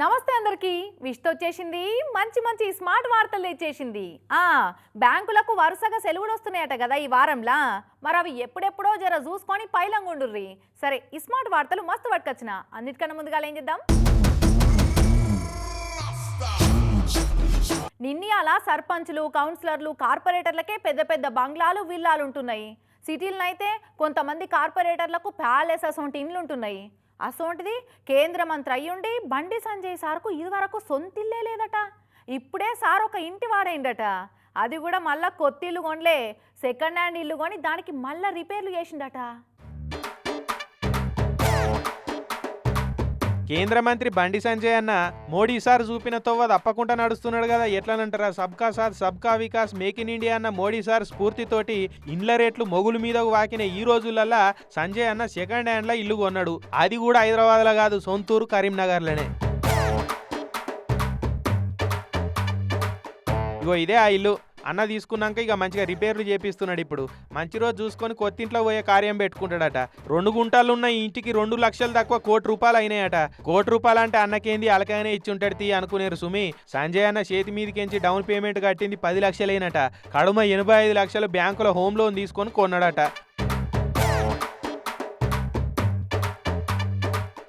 నమస్తే అందరికి. విష్తో వచ్చేసింది. మంచి మంచి స్మార్ట్ వార్తలు తెచ్చేసింది. ఆ బ్యాంకులకు వరుసగా సెలవులు వస్తున్నాయట కదా ఈ వారంలా. మరి అవి ఎప్పుడెప్పుడో జర చూసుకొని పైలంగుండుర్రి సరే ఈ స్మార్ట్ వార్తలు మస్తు పట్టుకొచ్చిన. అన్నిటికన్నా ముందుగా ఏం చేద్దాం? నిన్ని అలా సర్పంచ్లు కౌన్సిలర్లు కార్పొరేటర్లకే పెద్ద పెద్ద బంగ్లాలు విల్లాలు ఉంటున్నాయి సిటీలనైతే కొంతమంది కార్పొరేటర్లకు ప్యాలెస్ అసొంటి ఇండ్లు ఉంటున్నాయి అసోంటిది కేంద్ర మంత్రి అయ్యుండి బండి సంజయ్ సార్కు ఇదివరకు సొంతిల్లే లేదట. ఇప్పుడే సార్ ఒక ఇంటి వాడైండట. అది కూడా మళ్ళా కొత్త ఇల్లు కొనలే. సెకండ్ హ్యాండ్ ఇల్లు కొని దానికి మళ్ళా రిపేర్లు చేసిండట. కేంద్ర మంత్రి బండి సంజయ్ అన్న మోడీ సార్ చూపిన తొవ్వ తప్పకుండా నడుస్తున్నాడు కదా ఎట్లనంటారా? సబ్కా సాత్ సబ్కా వికాస్ మేక్ ఇన్ ఇండియా అన్న మోడీ సార్ స్ఫూర్తితోటి ఇండ్ల రేట్లు మొగులు మీద వాకిన ఈ రోజులల్లా సంజయ్ అన్న సెకండ్ హ్యాండ్లో ఇల్లు కొన్నాడు. అది కూడా హైదరాబాద్లో కాదు సొంతూరు కరీంనగర్లోనే. ఇగో ఇదే ఆ ఇల్లు. అన్న తీసుకున్నాక ఇక మంచిగా రిపేర్లు చేపిస్తున్నాడు ఇప్పుడు. మంచి రోజు చూసుకొని కొత్తింట్లో పోయే కార్యం పెట్టుకుంటాడట. రెండు గుంటలు ఉన్న ఇంటికి రెండు లక్షలు తక్కువ కోటి రూపాయలు అయినాయట. కోటి రూపాయలు అంటే అన్నకేంది? అలకైనా ఇచ్చి ఉంటాడు తీ అనుకునేరు సుమి. సంజయ్ అన్న చేతి మీదకించి డౌన్ పేమెంట్ కట్టింది పది లక్షలైనట. కడుమ ఎనభై ఐదు లక్షలు బ్యాంకులో హోమ్ లోన్ తీసుకొని కొన్నాడట.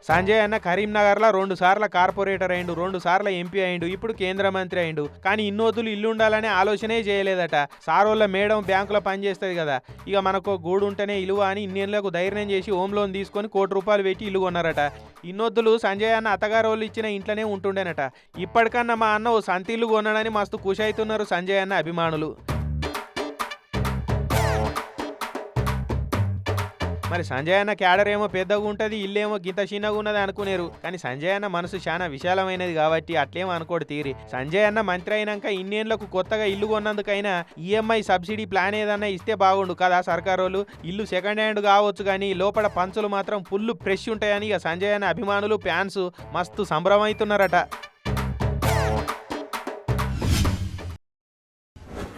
సంజయ్ అన్న కరీంనగర్లో రెండు సార్ల కార్పొరేటర్ అయిండు రెండు సార్ల ఎంపీ అయిండు ఇప్పుడు కేంద్ర మంత్రి అయిండు. కానీ ఇన్నోతులు ఇల్లు ఉండాలనే ఆలోచనే చేయలేదట. సారోళ్ళ మేడం బ్యాంకులో పనిచేస్తుంది కదా. ఇక మనకు గూడు ఉంటేనే ఇలువ అని ఇన్నేళ్ళకు ధైర్యం చేసి హోమ్ లోన్ తీసుకొని కోటి రూపాయలు పెట్టి ఇల్లు కొన్నారట. ఇన్నొద్దులు సంజయ్ అన్న అత్తగారు వాళ్ళు ఇచ్చిన ఇంట్లోనే ఉంటుండేనట. ఇప్పటికన్నా మా అన్న ఓ సంతి ఇల్లు కొన్నాడని మస్తు ఖుషి అవుతున్నారు సంజయ్ అన్న అభిమానులు. మరి సంజయ్ అన్న క్యాడర్ ఏమో పెద్దగా ఉంటుంది ఇల్లేమో గింత చిన్నగా ఉన్నది అనుకునేరు. కానీ సంజయ్ అన్న మనసు చాలా విశాలమైనది కాబట్టి అట్లేమో అనుకోడు తీరి. సంజయ్ అన్న మంత్రి అయినాక ఇన్నేళ్ళకు కొత్తగా ఇల్లు కొన్నందుకైనా ఈఎంఐ సబ్సిడీ ప్లాన్ ఏదన్నా ఇస్తే బాగుండు కదా సర్కారోళ్ళు. ఇల్లు సెకండ్ హ్యాండ్ కావచ్చు కానీ లోపల పంచులు మాత్రం ఫుల్ ఫ్రెష్ ఉంటాయని ఇక సంజయ్ అన్న అభిమానులు ఫ్యాన్స్ మస్తు సంభ్రమవుతున్నారట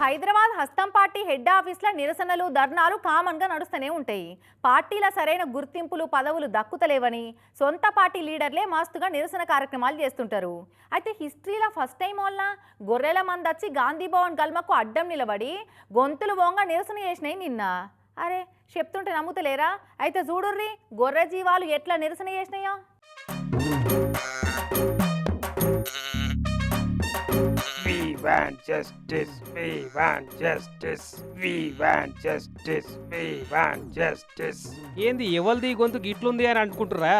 హైదరాబాద్ హస్తం పార్టీ హెడ్ ఆఫీస్లో నిరసనలు ధర్నాలు కామన్గా నడుస్తూనే ఉంటాయి. పార్టీల సరైన గుర్తింపులు పదవులు దక్కుతలేవని సొంత పార్టీ లీడర్లే మస్తుగా నిరసన కార్యక్రమాలు చేస్తుంటారు. అయితే హిస్టరీలో ఫస్ట్ టైం వల్ల గొర్రెల మందొచ్చి గాంధీ భవన్ గల్మకు అడ్డం నిలబడి గొంతులు బోంగా నిరసన చేసినాయి నిన్న. అరే చెప్తుంటే నమ్ముతలేరా? అయితే చూడుర్రి గొర్రె జీవాలు ఎట్లా నిరసన చేసినాయా? We want justice. We want justice. We want justice. We want justice. ఏంది ఎవరిది గొంతు గిట్లుంది అని అనుకుంటురా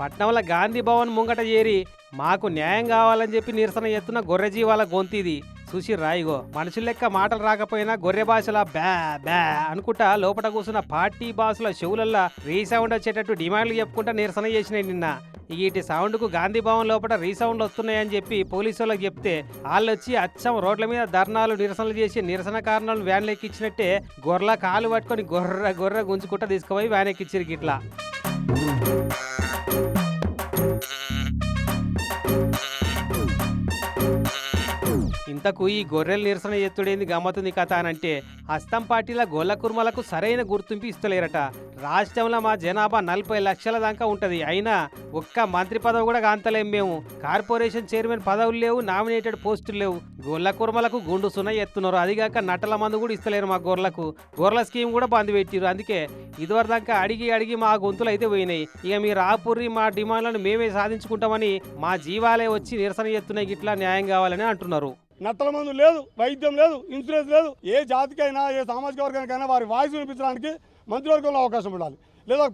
పట్నంలో గాంధీ భవన్ ముంగట చేరి మాకు న్యాయం కావాలని చెప్పి నిరసన ఎత్తున గొర్రె వాళ్ళ గొంతు ఇది చూసి రాయిగో మనుషుల లెక్క మాటలు రాకపోయినా గొర్రె భాషల బ్యా బ్యా అనుకుంటా లోపల కూర్చున్న పార్టీ భాషల చెవులల్లా రీసౌండ్ వచ్చేటట్టు డిమాండ్లు చెప్పుకుంటా నిరసన చేసినాయి నిన్న. వీటి సౌండ్కు గాంధీ భవన్ లోపల రీసౌండ్లు వస్తున్నాయని చెప్పి పోలీసు వాళ్ళకి చెప్తే వాళ్ళు వచ్చి అచ్చం రోడ్ల మీద ధర్నాలు నిరసనలు చేసి నిరసన కారణాలు వ్యాన్లు ఎక్కించినట్టే గొర్రెల కాలు పట్టుకొని గొర్రె గొర్రె గుంజుకుంటా తీసుకుపోయి వ్యాన్ ఎక్కించారు గిట్లా. ఇంతకు ఈ గొర్రెల నిరసన ఎత్తుడేంది గమ్మతుంది కథ అని అంటే హస్తం పార్టీల గొల్ల కుర్మలకు సరైన గుర్తింపు ఇస్తలేరట. రాష్ట్రంలో మా జనాభా నలభై లక్షల దాకా ఉంటది. అయినా ఒక్క మంత్రి పదవి కూడా కాంతలేం మేము. కార్పొరేషన్ చైర్మన్ పదవులు లేవు నామినేటెడ్ పోస్టులు లేవు. గొల్ల కుర్మలకు గుండు సున్న ఎత్తున్నారు అదిగాక నటల మందు కూడా ఇస్తలేరు మా గొర్రెలకు. గొర్రెల స్కీమ్ కూడా బంద్ పెట్టిరు అందుకే ఇదివరదాకా అడిగి అడిగి మా గొంతులు అయితే పోయినాయి. ఇక మీ రాపుర్రి మా డిమాండ్లను మేమే సాధించుకుంటామని మా జీవాలే వచ్చి నిరసన ఎత్తున్నాయి గిట్లా న్యాయం కావాలని అంటున్నారు. నట్టల మందు లేదు వైద్యం లేదు ఇన్సూరెన్స్ లేదు ఏ జాతికైనా ఏ సామాజిక వర్గానికైనా వారి వాయిస్ వినిపించడానికి మంత్రివర్గంలో అవకాశం ఉండాలి. లేదా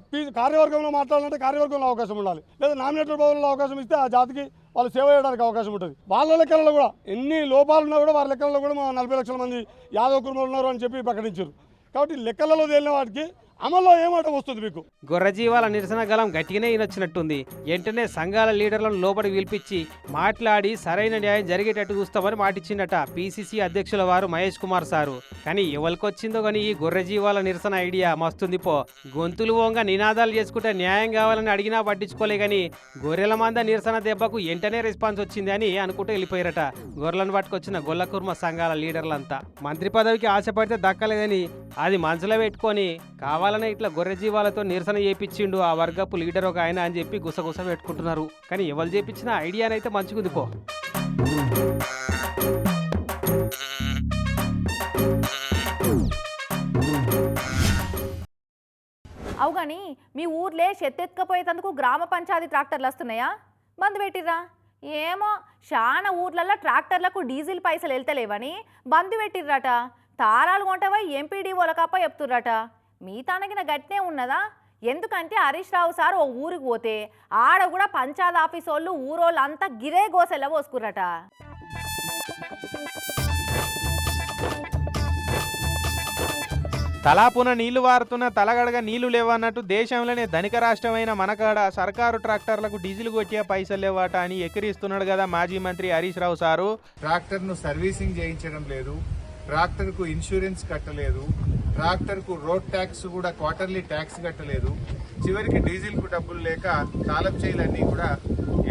కార్యవర్గంలో మాట్లాడాలంటే కార్యవర్గంలో అవకాశం ఉండాలి. లేదా నామినేటెడ్ పదవుల్లో అవకాశం ఇస్తే ఆ జాతికి వాళ్ళు సేవ చేయడానికి అవకాశం ఉంటుంది. వాళ్ళ లెక్కలలో కూడా ఎన్ని లోపాలు ఉన్నా కూడా వారి లెక్కలలో కూడా మా నలభై లక్షల మంది యాదవ కుటుంబాలు ఉన్నారు అని చెప్పి ప్రకటించారు. కాబట్టి లెక్కలలో తేలిన వాటికి అమల్లో ఏమాట వస్తుంది మీకు? గొర్రె జీవాల నిరసన గలం గట్టిగానే ఈనొచ్చినట్టుంది వెంటనే సంఘాల లీడర్లను లోపలికి పిలిపించి మాట్లాడి సరైన న్యాయం జరిగేటట్టు చూస్తామని మాటిచ్చిండట పీసీసీ అధ్యక్షుల వారు మహేష్ కుమార్ సారు. కానీ ఎవరికొచ్చిందో కానీ ఈ గొర్రె జీవాల నిరసన ఐడియా మస్తుంది పో. గొంతులు ఓంగా నినాదాలు చేసుకుంటే న్యాయం కావాలని అడిగినా పట్టించుకోలే కానీ గొర్రెల మంద నిరసన దెబ్బకు వెంటనే రెస్పాన్స్ వచ్చింది అని అనుకుంటూ వెళ్ళిపోయారట. గొర్రెలను పట్టుకొచ్చిన గొల్లకుర్మ సంఘాల లీడర్లంతా. మంత్రి పదవికి ఆశపడితే దక్కలేదని అది మనసులో పెట్టుకొని కావాలి కావాలనే ఇట్లా గొర్రె జీవాలతో నిరసన చేపించిండు ఆ వర్గపు లీడర్ ఒక ఆయన అని చెప్పి గుసగుస పెట్టుకుంటున్నారు. కానీ ఎవరు చేపించిన ఐడియానైతే మంచిగుంది పో. అవు కానీ మీ ఊర్లే చెత్తెత్తుకపోయేందుకు గ్రామ పంచాయతీ ట్రాక్టర్లు వస్తున్నాయా? బంద్ పెట్టిర్రా. ఏమో చాలా ఊర్లలో ట్రాక్టర్లకు డీజిల్ పైసలు వెళ్తలేవని బంద్ పెట్టిర్రట. తారాలు కొంటవై ఎంపీడీఓలకప్ప చెప్తుర్రట. మీ తనకిన గట్నే ఉన్నదా? ఎందుకంటే హరీష్ రావు సార్ ఓ ఊరికి పోతే ఆడ కూడా పంచాయత్ ఆఫీస్ వాళ్ళు ఊరోళ్ళు అంతా గిరే గోసెల్ల పోసుకుర్రట. తలాపున నీళ్ళు వారుతున్న తలగడగా నీళ్ళు లేవన్నట్టు దేశంలోనే ధనిక రాష్ట్రమైన మనకాడ సర్కారు ట్రాక్టర్లకు డీజిల్ కొట్టే పైసలు లేవాట అని ఎక్కిరిస్తున్నాడు కదా మాజీ మంత్రి హరీష్ రావు సారు. ట్రాక్టర్ను సర్వీసింగ్ చేయించడం లేదు ట్రాక్టర్కు ఇన్సూరెన్స్ కట్టలేదు ట్రాక్టర్కు రోడ్ ట్యాక్స్ కూడా క్వార్టర్లీ ట్యాక్స్ కట్టలేదు. చివరికి డీజిల్కు డబ్బులు లేక తాళం చేయలన్నీ కూడా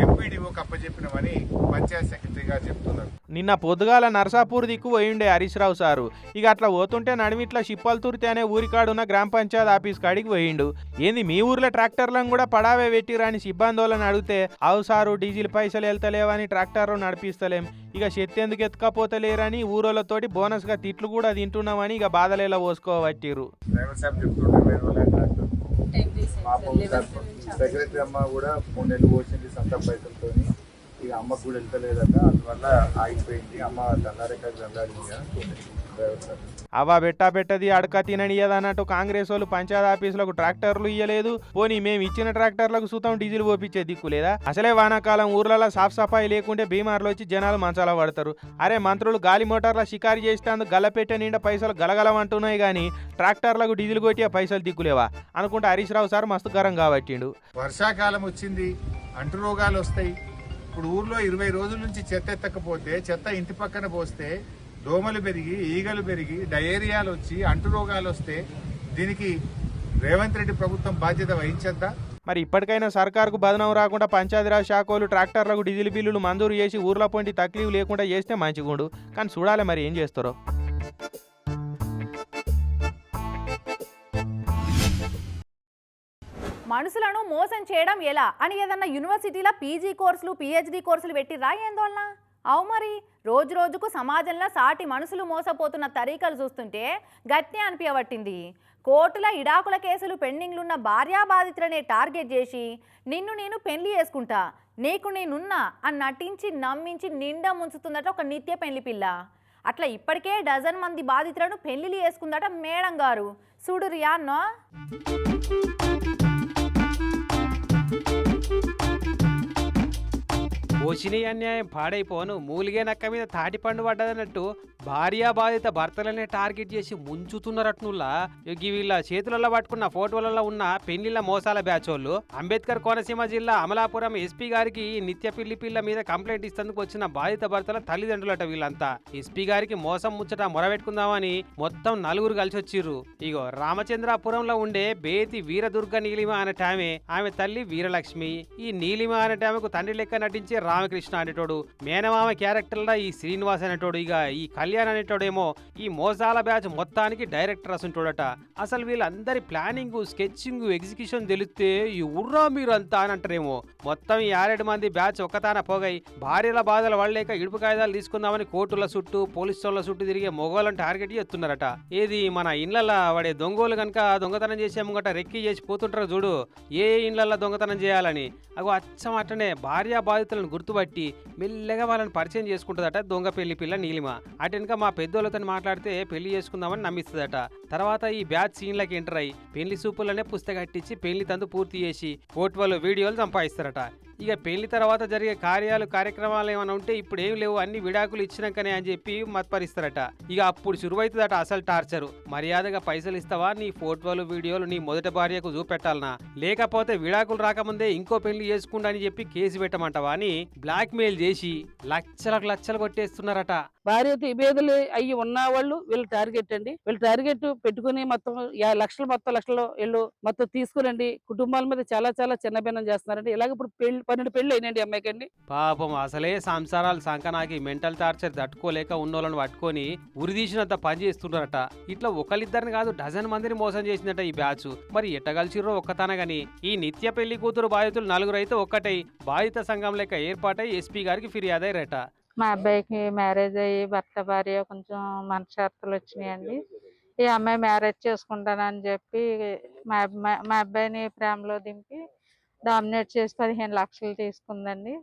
ఎంపీడీఓకి అప్పచెప్పినమని పంచాయత్ సెక్రటరీ గారు చెప్తున్నారు. నిన్న పొద్దుగాల నర్సాపూర్ దిక్కు పోయిండే హరీష్ రావు సారు. ఇక అట్లా పోతుంటే నడిమిట్ల షిప్పల్తుర్తి అనే ఊరికాడున్న గ్రామ పంచాయత్ ఆఫీస్ కాడికి పోయిండు. ఏంది మీ ఊర్లో ట్రాక్టర్లను కూడా పడావే పెట్టిరా అని సిబ్బందోళ్ళని అడిగితే అవు సారు డీజిల్ పైసలు వెళ్తలేవని ట్రాక్టర్లు నడిపిస్తలేం. ఇక శక్తి ఎందుకు ఎత్తుకపోతలేరని ఊరోళ్ళతోటి బోనస్గా తిట్లు కూడా తింటున్నామని ఇక బాధలేలా పోసుకోవట్టిరు డ్రైవర్ సాబ్ చెప్తుంటే పాపం సెక్రటరీ అమ్మ కూడా మూడు నెలలు పోసింది సొంత పైసలతోని ఇక అమ్మకు కూడా వెళ్తలేదట అందువల్ల ఆగిపోయింది. అమ్మ సార్. అవా బెట్టా పెట్టది అడక తిననియదన్నట్టు కాంగ్రెస్ వాళ్ళు పంచాయత్ ఆఫీసులకు ట్రాక్టర్లు ఇయ్యలేదు. పోనీ మేము ఇచ్చిన ట్రాక్టర్లకు సుతం డీజిల్ పోపించే దిక్కు లేదా? అసలే వానాకాలం ఊర్లలో సాఫ్ సఫాయి లేకుంటే బీమార్లు వచ్చి జనాలు మంచాల పడతారు. అరే మంత్రులు గాలి మోటార్ల షికారు చేసేందుకు గల్లపెట్టే నిండా పైసలు గలగలమంటున్నాయి కానీ ట్రాక్టర్లకు డీజిల్ కొట్టే పైసలు దిక్కులేవా అనుకుంటే హరీష్ రావు సార్ మస్తు గరం కాబట్టిండు. వర్షాకాలం వచ్చింది అంటు రోగాలు వస్తాయి. ఇప్పుడు ఊర్లో ఇరవై రోజుల నుంచి చెత్త ఎత్తకపోతే చెత్త ఇంటి పక్కన పోస్తే దోమలు పెరిగి ఈగలు పెరిగి డయేరియాలు వచ్చి అంటు రోగాలు వస్తే దీనికి రేవంత్ రెడ్డి ప్రభుత్వం బాధ్యత వహించద్దా? మరి ఇప్పటికైనా సర్కారుకు బదనం రాకుండా పంచాయతీరాజ్ శాఖలు ట్రాక్టర్లకు డీజిల్ బిల్లులు మంజూరు చేసి ఊర్లో పొంటి తక్లీఫ్ లేకుండా చేస్తే మంచిగుండు. కానీ చూడాలి మరి ఏం చేస్తారో. మనుషులను మోసం చేయడం ఎలా? అని ఏదన్నా యూనివర్సిటీలో పీజీ కోర్సులు పిహెచ్డి కోర్సులు పెట్టి రాయేందోళన అవు మరి రోజు రోజుకు సమాజంలో సాటి మనుషులు మోసపోతున్న తరీకలు చూస్తుంటే గట్నే అనిపించబట్టింది కోర్టుల ఇడాకుల కేసులు పెండింగ్లున్న భార్యాబాధితులనే టార్గెట్ చేసి నిన్ను నేను పెళ్ళి చేసుకుంటా నీకు నేనున్నా అని నటించి నమ్మించి నిండా ముంచుతుందట ఒక నిత్య పెళ్ళి పిల్ల. అట్లా ఇప్పటికే డజన్ మంది బాధితులను పెళ్ళిళ్ళు చేసుకుందట మేడం గారు. చూడు రియాన్నో Thank you. పోషిని అన్యాయం పాడైపోను. మూలిగే నక్క మీద తాటి పండు పడ్డదన్నట్టు భార్యా బాధిత భర్తలనే టార్గెట్ చేసి ముంచుతున్నరట్నుల్లా ఇవి వీళ్ళ చేతులలో పట్టుకున్న ఫోటోలలో ఉన్న పెళ్ళిళ్ళ మోసాల బ్యాచ్ వాళ్ళు అంబేద్కర్ కోనసీమ జిల్లా అమలాపురం ఎస్పీ గారికి ఈ నిత్య పిల్లి పిల్ల మీద కంప్లైంట్ ఇస్తేందుకు వచ్చిన బాధిత భర్తల తల్లిదండ్రులట వీళ్ళంతా. ఎస్పీ గారికి మోసం ముచ్చట మొరబెట్టుకుందామని మొత్తం నలుగురు కలిసి వచ్చిర్రు ఇగో రామచంద్రాపురంలో ఉండే బేతి వీరదుర్గ నీలిమ అనేటామె ఆమె తల్లి వీరలక్ష్మి. ఈ నీలిమ అనేటామెకు తండ్రి లెక్క నటించే రామకృష్ణ అనేటోడు మేనమామ క్యారెక్టర్లో ఈ శ్రీనివాస్ అనేటోడు ఇక ఈ కళ్యాణ్ అనేటోడేమో ఈ మోసాల బ్యాచ్ మొత్తానికి డైరెక్టర్ అసంటోడట. అసలు వీళ్ళందరి ప్లానింగ్ స్కెచ్చింగ్ ఎగ్జిక్యూషన్ తెలిస్తే ఈ ఉర్రా మీరంతా అని అంటారేమో. మొత్తం ఈ ఆరేడు మంది బ్యాచ్ ఒక్కతాన పోగై భార్యల బాధలు పడలేక ఇడుపు కాయిదాలు తీసుకుందామని కోర్టుల చుట్టూ పోలీసు వాళ్ళ చుట్టూ తిరిగే మొగోళ్ళని టార్గెట్ చేస్తున్నారట. ఏది మన ఇళ్ళలో వాడే దొంగోలు కనుక దొంగతనం చేసే ముంగట రెక్కి చేసి పోతుంటారు చూడు ఏ ఇండ్లలో దొంగతనం చేయాలని. అగో అచ్చం అట్టనే భార్య బాధితులను గుర్తుపట్టి మెల్లగా వాళ్ళని పరిచయం చేసుకుంటుందట దొంగ పెళ్ళి పిల్ల నీలిమ. అటెనక మా పెద్దోళ్ళతో మాట్లాడితే పెళ్ళి చేసుకుందామని నమ్మిస్తుందట. తర్వాత ఈ బ్యాచ్ సీన్లకి ఎంటర్ అయ్యి పెళ్ళి సూపులనే పుస్తకట్టించి పెళ్ళి తందు పూర్తి చేసి ఫోటోలు వీడియోలు సంపాదిస్తారట. ఇక పెళ్ళి తర్వాత జరిగే కార్యాలు కార్యక్రమాలు ఏమైనా ఉంటే ఇప్పుడు ఏం లేవు అన్ని విడాకులు ఇచ్చినాకనే అని చెప్పి మత్పరిస్తారట. ఇక అప్పుడు శురువైతుందట అసలు టార్చరు. మర్యాదగా పైసలు ఇస్తావా? నీ ఫోటోలు వీడియోలు నీ మొదటి భార్యకు చూపెట్టాలనా? లేకపోతే విడాకులు రాకముందే ఇంకో పెళ్ళి చేసుకుండా అని చెప్పి కేసు పెట్టమంటావా అని బ్లాక్ మెయిల్ చేసి లక్షలకు లక్షలు కొట్టేస్తున్నారట. భార్య ఇబేదులు అయ్యి ఉన్న వాళ్ళు వీళ్ళు టార్గెట్ అండి. వీళ్ళు టార్గెట్ పెట్టుకుని మొత్తం యా- లక్షలు మొత్తం లక్షలు వీళ్ళు మొత్తం తీసుకురండి. కుటుంబాల మీద చాలా చాలా చిన్నభిన్నం చేస్తున్నారండి. ఇలాగ ఇప్పుడు పెళ్ళి పన్నెండు పెళ్ళి అయినండి అమ్మాయికండి పాపం అసలే సంసారాలు సంకనాకి మెంటల్ టార్చర్ తట్టుకోలేక ఉన్నోళ్ళని పట్టుకొని ఉరిదీసినంత పని చేస్తున్నారట ఇట్లా ఒకళ్ళిద్దరిని కాదు డజన్ మందిని మోసం చేసిందట ఈ బ్యాచ్. మరి ఎట్టగలిచిర్రో ఒక్కతనగాని ఈ నిత్య పెళ్ళి కూతురు బాధితులు నలుగురు అయితే ఒక్కటై బాధిత సంఘం లెక్క ఏర్పాటై ఎస్పీ గారికి ఫిర్యాదయ్యారట. మా అబ్బాయికి మ్యారేజ్ అయ్యి భర్త భార్య కొంచెం మనశ్శార్తలు వచ్చినాయండి ఈ అమ్మాయి మ్యారేజ్ చేసుకుంటానని చెప్పి మా అబ్బాయి మా అబ్బాయిని ప్రేమలో దింపి డామినేట్ చేసి పదిహేను లక్షలు తీసుకుందండి.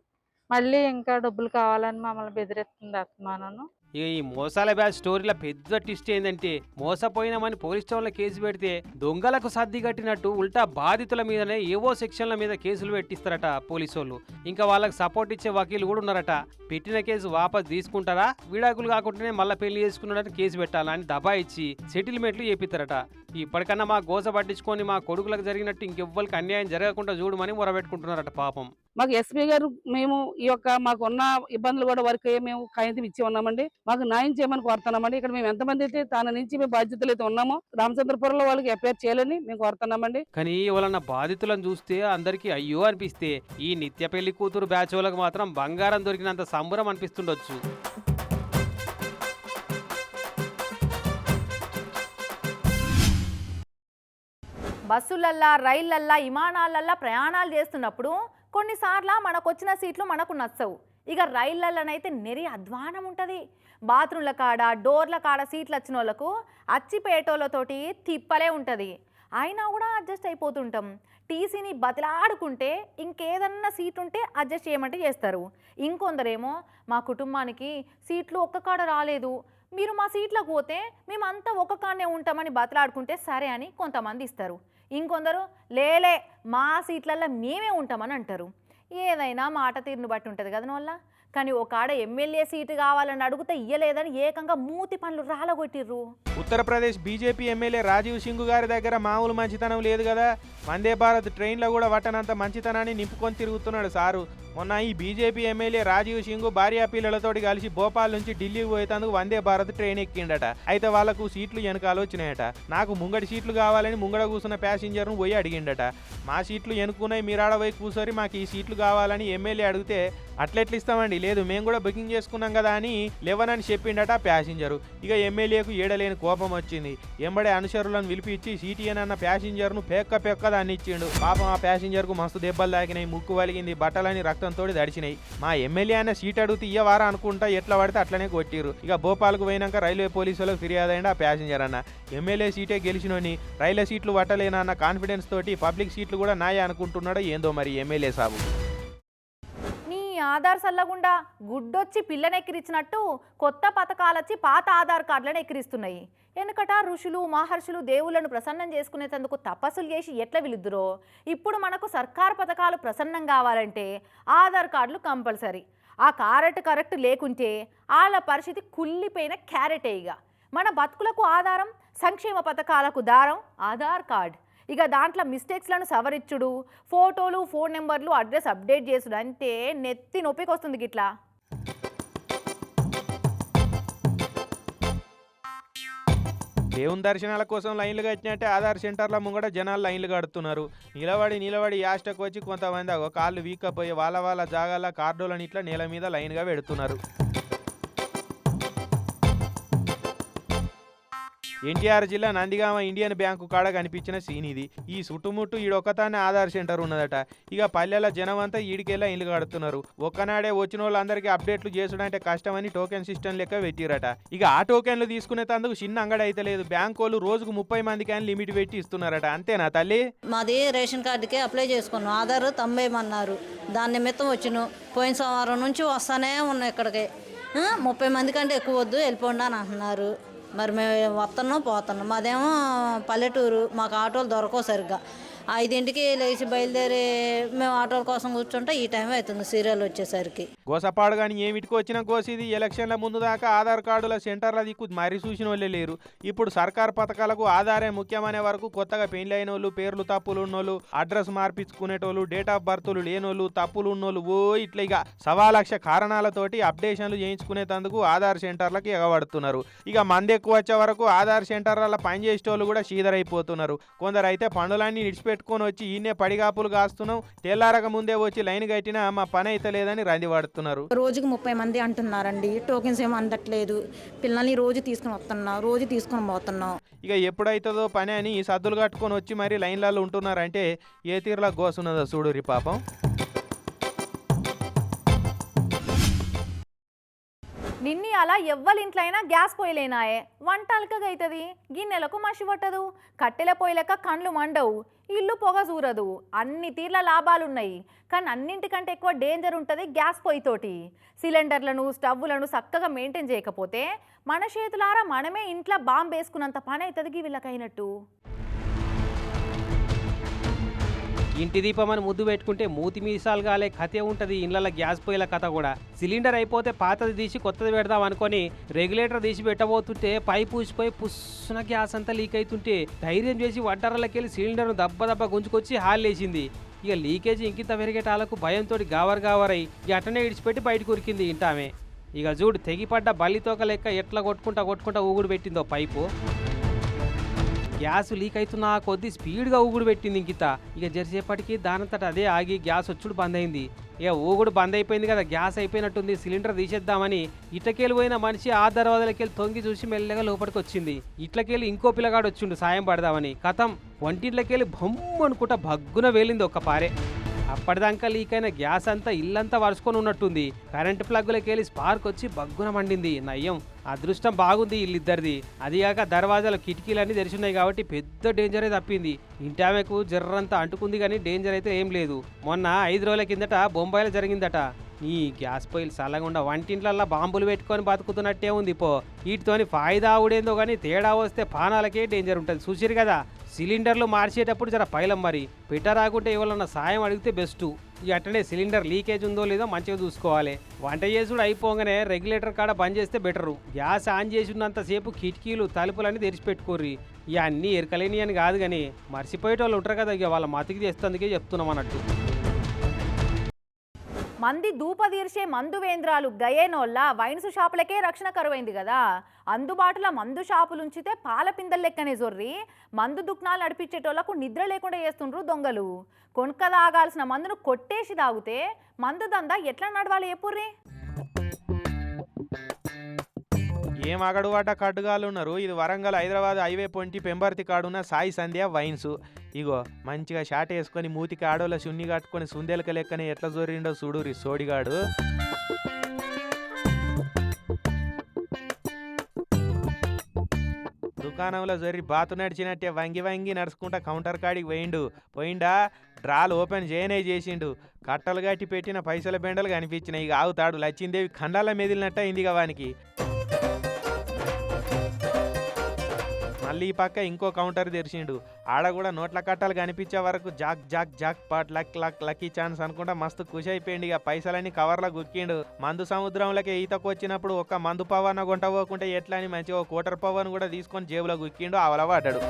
మళ్ళీ ఇంకా డబ్బులు కావాలని మమ్మల్ని బెదిరిస్తుంది అత్తమానను ఇక ఈ మోసాల బ్యాచ్ స్టోరీలో పెద్ద ట్విస్ట్ ఏంటంటే మోసపోయినామని పోలీస్ స్టేషన్లో కేసు పెడితే దొంగలకు సర్ది కట్టినట్టు ఉల్టా బాధితుల మీదనే ఏవో సెక్షన్ల మీద కేసులు పెట్టిస్తారట పోలీసు వాళ్ళు ఇంకా వాళ్ళకి సపోర్ట్ ఇచ్చే వకీలు కూడా ఉన్నారట. పెట్టిన కేసు వాపస్ తీసుకుంటారా? విడాకులు కాకుండానే మళ్ళీ పెళ్ళి చేసుకున్నాడని కేసు పెట్టాలని దబా ఇచ్చి సెటిల్మెంట్లు చేపిస్తారట. ఇప్పటికన్నా మా గోస పట్టించుకొని మా కొడుకులకు జరిగినట్టు ఇంకెవ్వరికి అన్యాయం జరగకుండా చూడమని మొరబెట్టుకుంటున్నారట పాపం. మాకు ఎస్పీ గారు మేము ఈ యొక్క మాకు ఉన్న ఇబ్బందులు కూడా వరకు మేము కాగితం ఇచ్చి ఉన్నామండి. మాకు న్యాయం చేయమని కోరుతున్నామండి. ఇక్కడ మేము ఎంతమంది అయితే తన నుంచి మేము బాధ్యతలు అయితే ఉన్నామో రామచంద్రపురంలో వాళ్ళకి ఎఫ్ఐఆర్ చేయాలని మేము కోరుతున్నామండి. కానీ వాళ్ళన్న బాధితులను చూస్తే అందరికీ అయ్యో అనిపిస్తే ఈ నిత్య పెళ్ళి కూతురు బ్యాచ్ వాళ్ళకి మాత్రం బంగారం దొరికినంత సంబరం అనిపిస్తుండొచ్చు. బస్సులల్లా రైళ్ళల్లా విమానాలల్లా ప్రయాణాలు చేస్తున్నప్పుడు కొన్నిసార్లు మనకు వచ్చిన సీట్లు మనకు నచ్చవు. ఇక రైళ్ళల్లోనైతే నెరి అధ్వానం ఉంటుంది. బాత్రూమ్ల కాడ డోర్ల కాడ సీట్లు వచ్చిన వాళ్ళకు అచ్చిపేటోళ్ళతోటి తిప్పలే ఉంటుంది. అయినా కూడా అడ్జస్ట్ అయిపోతుంటాం. టీసీని బతిలాడుకుంటే ఇంకేదన్నా సీట్ ఉంటే అడ్జస్ట్ చేయమంటే చేస్తారు. ఇంకొందరేమో మా కుటుంబానికి సీట్లు ఒక్క కాడ రాలేదు. మీరు మా సీట్లకు పోతే మేమంతా ఒక్క కాడనే ఉంటామని బతలాడుకుంటే సరే అని కొంతమంది ఇస్తారు. ఇంకొందరు లేలే మా సీట్లల్లో మేమే ఉంటామని అంటారు. ఏదైనా మాట తీరును బట్టి ఉంటుంది కదా వల్ల కానీ ఒక ఆడ ఎమ్మెల్యే సీటు కావాలని అడిగితే ఇయ్యలేదని ఏకంగా మూతి పనులు రాలగొట్టిర్రు. ఉత్తరప్రదేశ్ బీజేపీ ఎమ్మెల్యే రాజీవ్ సింగ్ గారి దగ్గర మామూలు మంచితనం లేదు కదా. వందే భారత్ ట్రైన్లో కూడా వట్టనంత మంచితనాన్ని నింపుకొని తిరుగుతున్నాడు సారు. మొన్న ఈ బీజేపీ ఎమ్మెల్యే రాజీవ్ సింగ్ భార్యా పిల్లలతోటి కలిసి భోపాల్ నుంచి ఢిల్లీకి పోయేందుకు వందే భారత్ ట్రైన్ ఎక్కిండట. అయితే వాళ్ళకు సీట్లు వెనకాల వచ్చినాయట. నాకు ముంగడి సీట్లు కావాలని ముంగడ కూర్చున్న ప్యాసింజర్ను పోయి అడిగిండట. మా సీట్లు ఎనుకున్నాయి మీరాడ పోయి కూర్చొని మాకు ఈ సీట్లు కావాలని ఎమ్మెల్యే అడిగితే అట్లెట్లు ఇస్తామండి లేదు మేము కూడా బుకింగ్ చేసుకున్నాం కదా అని లేవనని చెప్పిండట ప్యాసింజరు ఇక ఎమ్మెల్యేకు ఏడలేని కోపం వచ్చింది. ఎంబడే అనుచరులను పిలిపించి సీటీఎన్ అన్న ప్యాసింజర్ను పెక్క పెక్క దాన్ని ఇచ్చిండు. పాపం ఆ ప్యాసింజర్కు మస్తు దెబ్బలు తాకినాయి ముక్కు వలిగింది బట్టలని రక్తంతో దడిచినాయి మా ఎమ్మెల్యే అయిన సీట్ అడిగితే ఇయ్యవారా అనుకుంటా ఎట్లా పడితే అట్లనే కొట్టిరు ఇక భోపాల్కు పోయినాక రైల్వే పోలీసులకు ఫిర్యాదు అయింది ఆ ప్యాసింజర్ అన్న. ఎమ్మెల్యే సీటే గెలిచినోని రైల్వే సీట్లు పట్టలేనన్న కాన్ఫిడెన్స్ తోటి పబ్లిక్ సీట్లు కూడా నాయే అనుకుంటున్నాడో ఏందో మరి ఎమ్మెల్యే సాబు. ఆధార్ సల్లగుండా గుడ్డొచ్చి పిల్లనెక్కిరిచ్చినట్టు కొత్త పథకాలొచ్చి పాత ఆధార్ కార్డులను ఎక్కిరిస్తున్నాయి. వెనుకట ఋషులు మహర్షులు దేవుళ్ళను ప్రసన్నం చేసుకునేందుకు తపస్సులు చేసి ఎట్లా విలుద్దురో? ఇప్పుడు మనకు సర్కార్ పథకాలు ప్రసన్నం కావాలంటే ఆధార్ కార్డులు కంపల్సరీ. ఆ కారెట్ కరెక్ట్ లేకుంటే వాళ్ళ పరిస్థితి కుళ్ళిపోయిన క్యారెటే ఇక మన బతుకులకు ఆధారం సంక్షేమ పథకాలకు దారం ఆధార్ కార్డ్. ఇక దాంట్లో మిస్టేక్స్లను సవరించుడు ఫోటోలు ఫోన్ నెంబర్లు అడ్రస్ అప్డేట్ చేసుడు అంటే నెత్తి నొప్పికి వస్తుంది గిట్లా. దేవుని దర్శనాల కోసం లైన్లు కట్టినట్టే ఆధార్ సెంటర్ల ముంగట జనాలు లైన్లు కడుతున్నారు. నిలబడి నిలబడి యాస్టకు వచ్చి కొంతమంది అగో కాళ్ళు వీకపోయి వాళ్ళ వాళ్ళ జాగాల కార్డులను ఇట్లా నేల మీద లైన్గా పెడుతున్నారు. ఎన్టీఆర్ జిల్లా నందిగామ ఇండియన్ బ్యాంకు కాడ కనిపించిన సీన్ ఇది ఈ చుట్టుముట్టు ఈడొక్కతానే ఆధార్ సెంటర్ ఉన్నదట. ఇక పల్లెల జనం అంతా ఈడికెళ్ళా ఇల్లు కడుతున్నారు. ఒక్కనాడే వచ్చిన వాళ్ళందరికీ అప్డేట్లు చేసుడంటే కష్టమని టోకెన్ సిస్టమ్ లెక్క పెట్టిరట. ఇక ఆ టోకెన్లు తీసుకునే తందుకు చిన్న అంగడి అయితే లేదు. బ్యాంకు వాళ్ళు రోజుకు ముప్పై మందికి అని లిమిట్ పెట్టి ఇస్తున్నారట. అంతేనా తల్లి? మాది రేషన్ కార్డుకి అప్లై చేసుకున్నాం. ఆధార్ తమ్మేయమన్నారు. దాని నిమిత్తం వచ్చిన. పోయిన సోమవారం నుంచి వస్తానే ఉన్నాయి ఇక్కడికి. ముప్పై మంది కంటే ఎక్కువ వద్దు వెళ్ళిపోండి అని అంటున్నారు. మరి మేము వస్తున్నాం పోతున్నాం. మాదేమో పల్లెటూరు మాకు ఆటోలు దొరకవు సరిగ్గా. ఐదింటికి లేచి బయలుదేరి మేము ఆటోల కోసం కూర్చుంటే ఈ టైం అవుతుంది సీరియల్ వచ్చేసరికి. గోసపాడు కానీ ఏమిటికి వచ్చిన గోసిది ఎలక్షన్ల ముందు దాకా ఆధార్ కార్డుల సెంటర్ల దిక్కు మరి చూసిన వాళ్ళే లేరు. ఇప్పుడు సర్కార్ పథకాలకు ఆధారే ముఖ్యమనే వరకు కొత్తగా పెళ్ళి అయిన వాళ్ళు పేర్లు తప్పులు ఉన్నోళ్ళు అడ్రస్ మార్పించుకునేటోళ్ళు డేట్ ఆఫ్ బర్త్లు లేనోళ్ళు తప్పులు ఉన్నోళ్ళు ఓ ఇట్లా ఇక సవా లక్ష కారణాలతోటి అప్డేషన్లు చేయించుకునేందుకు ఆధార్ సెంటర్లకు ఎగబడుతున్నారు. ఇక మంది ఎక్కువ వచ్చే వరకు ఆధార్ సెంటర్ల పనిచేసేటోళ్ళు కూడా షీదరైపోతున్నారు. కొందరు అయితే పనులన్నీ నిడిచిపెట్టి పెట్టుకొని వచ్చి ఈయనే పడిగాపులు కాస్తున్నాం. తెల్లారక ముందే వచ్చి లైన్ కట్టినా మా పని అయితే లేదని రంది పడుతున్నారు రోజుకి ముప్పై మంది అంటున్నారండి. టోకెన్స్ ఏమో అందట్లేదు. పిల్లల్ని రోజు తీసుకుని వస్తున్నాం. రోజు తీసుకొని పోతున్నాం. ఇక ఎప్పుడైతుందో పని అని ఈ సద్దులు కట్టుకొని వచ్చి మరి లైన్లలో ఉంటున్నారంటే ఏ తీరులా గోసున్నదో చూడురి పాపం. నిన్ని అలా ఎవ్వలింట్లైనా గ్యాస్ పొయ్యిలేనాయే. వంట అలకగా అవుతుంది గిన్నెలకు మసి పట్టదు. కట్టెల పొయ్యిలక కండ్లు మండవు. ఇల్లు పొగ చూరదు అన్ని తీర్ల లాభాలున్నాయి. కానీ అన్నింటికంటే ఎక్కువ డేంజర్ ఉంటుంది గ్యాస్ పొయ్యితోటి సిలిండర్లను స్టవ్లను చక్కగా మెయింటైన్ చేయకపోతే మన చేతులారా మనమే ఇంట్లో బాంబు వేసుకున్నంత పని అవుతుంది వీళ్ళకైనట్టు ఇంటి దీపం అని ముద్దు పెట్టుకుంటే మూతి మీసాలు గాలే కథే ఉంటుంది. ఇళ్ళ గ్యాస్ పొయ్యిల కథ కూడా. సిలిండర్ అయిపోతే పాతది తీసి కొత్తది పెడదాం అనుకొని రెగ్యులేటర్ తీసి పెట్టబోతుంటే పైపు ఊసిపోయి పుస్సున గ్యాస్ అంతా లీక్ అవుతుంటే ధైర్యం చేసి వడ్డర్లకి వెళ్ళి సిలిండర్ను దెబ్బ దెబ్బ గుంజుకొచ్చి హాల్లేసింది ఇక లీకేజీ ఇంకింత పెరిగేటాలకు భయంతో గావర్ గావరై ఇక అట్టనే ఇడిచిపెట్టి బయటకు ఉరికింది ఇంటామే. ఇక చూడు తెగిపడ్డ బల్లితోక లెక్క ఎట్లా కొట్టుకుంటా కొట్టుకుంటా ఊగుడు పెట్టిందో పైపు. గ్యాస్ లీక్ అవుతున్న కొద్ది స్పీడ్గా ఊగుడు పెట్టింది ఇంకిత ఇక జరిసేపటికి దానంతట అదే ఆగి గ్యాస్ వచ్చుడు బంద్ అయింది. ఇక ఊగుడు బంద్ అయిపోయింది కదా గ్యాస్ అయిపోయినట్టుంది సిలిండర్ తీసేద్దామని ఇట్లకెళ్ళి పోయిన మనిషి ఆ దర్వాజలకెళ్ళి తొంగి చూసి మెల్లగా లోపలికి వచ్చింది ఇట్లకెళ్ళి ఇంకో పిల్లగాడు వచ్చిండు సాయం పడదామని. కథం వంటింట్లకెళ్ళి బొమ్మ అనుకుంటా భగ్గున వేలింది ఒక్క పారే. అప్పటిదాకా లీక్ అయిన గ్యాస్ అంతా ఇల్లంతా వరుసుకొని ఉన్నట్టుంది. కరెంట్ ప్లగ్లకెళ్ళి వెళ్ళి స్పార్క్ వచ్చి బగ్గున మండింది. నయ్యం. అదృష్టం బాగుంది వీళ్ళిద్దరిది. అదిగాక దర్వాజాలు కిటికీలన్నీ తెరిచున్నాయి కాబట్టి పెద్ద డేంజరే తప్పింది. ఇంటామెకు జర్రంతా అంటుకుంది కానీ డేంజర్ అయితే ఏం లేదు. మొన్న ఐదు రోజుల కిందట బొంబాయిలో జరిగిందట. ఈ గ్యాస్ పొయ్యిలు చల్లగుండా వంటింట్లల్లో బాంబులు పెట్టుకొని బతుకుతున్నట్టే ఉంది పో. వీటితోని ఫాయిదా ఆవుడేందో కానీ తేడా వస్తే పానాలకే డేంజర్ ఉంటుంది. చూసిరు కదా సిలిండర్లు మార్చేటప్పుడు జర పైలం మరి. పెట్టరాకుంటే ఎవరన్నా సాయం అడిగితే బెస్ట్. ఇక అట్లనే సిలిండర్ లీకేజ్ ఉందో లేదో మంచిగా చూసుకోవాలి. వంట చేసుడు అయిపోగానే రెగ్యులేటర్ కాడ బంద్ చేస్తే బెటరు. గ్యాస్ ఆన్ చేసి కిటికీలు తలుపులన్నీ తెరిచిపెట్టుకోర్రి. ఇవన్నీ ఎరకలేని అని కాదు కానీ మర్చిపోయేటోళ్ళు ఉంటారు కదా ఇక వాళ్ళ మతికి తెస్తందుకే చెప్తున్నాం అన్నట్టు. మంది దూపదీర్చే మందు వేంద్రాలు గయేనోళ్ళ వైన్స్ షాపులకే రక్షణ కరువైంది కదా అందుబాటులో మందు షాపులు ఉంచితే పాల పిందెల లెక్కనే జొర్రి. మందు దుకాణాలు నడిపించేటోళ్ళకు నిద్ర లేకుండా చేస్తుండ్రు దొంగలు. కొనుక్క తాగాల్సిన మందును కొట్టేసి తాగితే మందు దందా ఎట్లా నడవాలి ఎప్పుర్రి? ఏం అగడువాట కడ్డుగాలు ఉన్నారు ఇది వరంగల్ హైదరాబాద్ హైవే పొంటి పెంబర్తి కాడున్న సాయి సంధ్య వైన్స్. ఇగో మంచిగా షాట్ వేసుకొని మూతికి ఆడోళ్ళ సున్ని కట్టుకొని సుందేలక లెక్కనే ఎట్లా జోరిండో చూడురి సోడిగాడు. దుకాణంలో జరి బాతు నడిచినట్టే వంగి వంగి నడుచుకుంటా కౌంటర్ కాడికి పోయిండు. పోయిండా? డ్రాలు ఓపెన్ చేయనే చేసిండు. కట్టలు కట్టి పెట్టిన పైసల బెండలు కనిపించినాయి. ఇక ఆగుతాడు. లచ్చిందేవి ఖండాల మెదిలినట్ట అయింది వానికి. మళ్ళీ ఈ పక్క ఇంకో కౌంటర్ తెరిచిండు. ఆడ కూడా నోట్ల కట్టాలు కనిపించే వరకు jack jack jackpot luck luck lucky chance అనుకుంటా మస్తు ఖుషి అయిపోయింది ఇక. పైసలన్నీ కవర్లో గుక్కిండు. మందు సముద్రంలోకి ఈతకు వచ్చినప్పుడు ఒక మందు పవన్ కొంట పోకుంటే ఎట్లా అని మంచిగా ఒక కోటర్ పవన్ కూడా తీసుకొని జేబులో గుక్కిండు అవలవాడాడు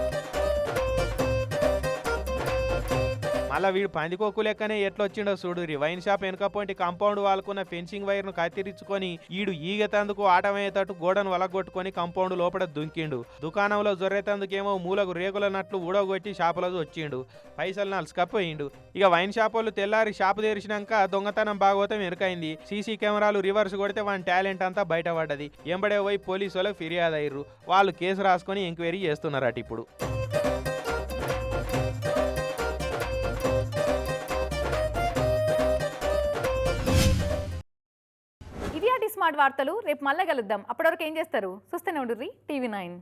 మళ్ళా వీడు పందికొక్కు లెక్కనే ఎట్లొచ్చిండో చూడు. వైన్ షాప్ వెనుకపోయింటి కాంపౌండ్ వాళ్ళకున్న ఫెన్సింగ్ వైర్ను కత్తిరించుకొని ఈడు ఈగతందుకు ఆటమయ్యేటట్టు గోడను వలగొట్టుకొని కాంపౌండ్ లోపల దుంకిండు. దుకాణంలో జొర్రెతందుకేమో మూలకు రేగుల నట్లు ఊడగొట్టి షాపులో వచ్చిండు. పైసలు నలుసుకపోయిండు. ఇక వైన్ షాప్ వాళ్ళు తెల్లారి షాపు తెరిచినాక దొంగతనం బాగోతే ఎరుకైంది సీసీ కెమెరాలు రివర్స్ కొడితే వాని టాలెంట్ అంతా బయటపడ్డది. ఎంబడే పోయి పోలీసు వాళ్ళకి ఫిర్యాదు అయ్యారు వాళ్ళు కేసు రాసుకొని ఎంక్వైరీ చేస్తున్నారట ఇప్పుడు. ఈనాడు వార్తలు రేపు మళ్ళీ కలుద్దాం. అప్పటివరకు ఏం చేస్తారు? చూస్తూనే ఉండుర్రి. TV nine.